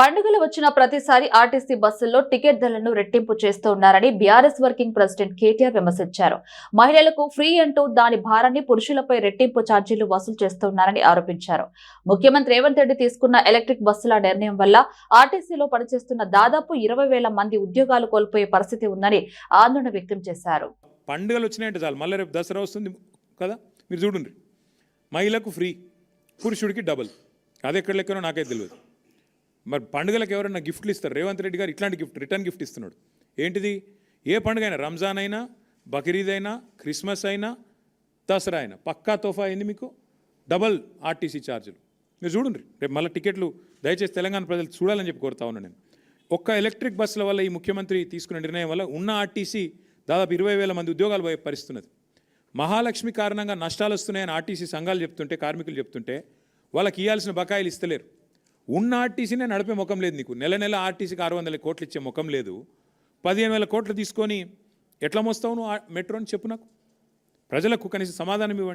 పండుగలు వచ్చిన ప్రతిసారి ఆర్టీసీ బస్సుల్లో టికెట్ ధరలను రెట్టింపు చేస్తూ ఉన్నారని బీఆర్ఎస్ వర్కింగ్ ప్రెసిడెంట్ కేటీఆర్ విమర్శించారు. మహిళలకు ఫ్రీ అంటూ దాని భారాన్ని పురుషులపై రెట్టింపు ఛార్జీలు వసూలు చేస్తున్నారని ఆరోపించారు. ముఖ్యమంత్రి రేవంత్ రెడ్డి తీసుకున్న ఎలక్ట్రిక్ బస్సుల నిర్ణయం వల్ల ఆర్టీసీలో పనిచేస్తున్న దాదాపు ఇరవై వేల మంది ఉద్యోగాలు కోల్పోయే పరిస్థితి ఉందని ఆందోళన వ్యక్తం చేశారు. పండుగలు వచ్చినాయంటే చాలు. మళ్ళీ రేపు దసరా వస్తుంది కదా? మీరు చూడండి. మహిళకు ఫ్రీ పురుషుడికి డబల్. అది ఎక్కడ లెక్కనో నాకైతే తెలియదు. మరి పండుగలకు ఎవరైనా గిఫ్ట్లు ఇస్తారు. రేవంత్ రెడ్డి గారు ఇట్లాంటి గిఫ్ట్ రిటర్న్ గిఫ్ట్ ఇస్తున్నాడు. ఏంటిది? ఏ పండుగ అయినా రంజాన్ అయినా బక్రీద్ అయినా క్రిస్మస్ అయినా దసరా అయినా పక్కా తోఫా అయింది మీకు? డబల్ ఆర్టీసీ ఛార్జీలు. మీరు చూడండి రేపు మళ్ళీ టికెట్లు దయచేసి తెలంగాణ ప్రజలు చూడాలని చెప్పి కోరుతా ఉన్నాను నేను. ఒక్క ఎలక్ట్రిక్ బస్సుల వల్ల ఈ ముఖ్యమంత్రి తీసుకున్న నిర్ణయం వల్ల ఉన్న ఆర్టీసీ దాదాపు ఇరవై వేల మంది ఉద్యోగాలు పోయే పరిస్థితున్నది. మహాలక్ష్మి కారణంగా నష్టాలు వస్తున్నాయని ఆర్టీసీ సంఘాలు చెప్తుంటే కార్మికులు చెప్తుంటే వాళ్ళకి ఇవ్వాల్సిన బకాయిలు ఇస్తలేరు. ఉన్న ఆర్టీసీనే నడిపే ముఖం లేదు నీకు. నెల నెల ఆర్టీసీకి ఆరు వందల కోట్లు ఇచ్చే ముఖం లేదు. పదిహేను వేల కోట్లు తీసుకొని ఎట్లా మోస్తావు నువ్వు ఆ మెట్రో అని చెప్పు నాకు. ప్రజలకు కనీసం సమాధానం ఇవ్వండి.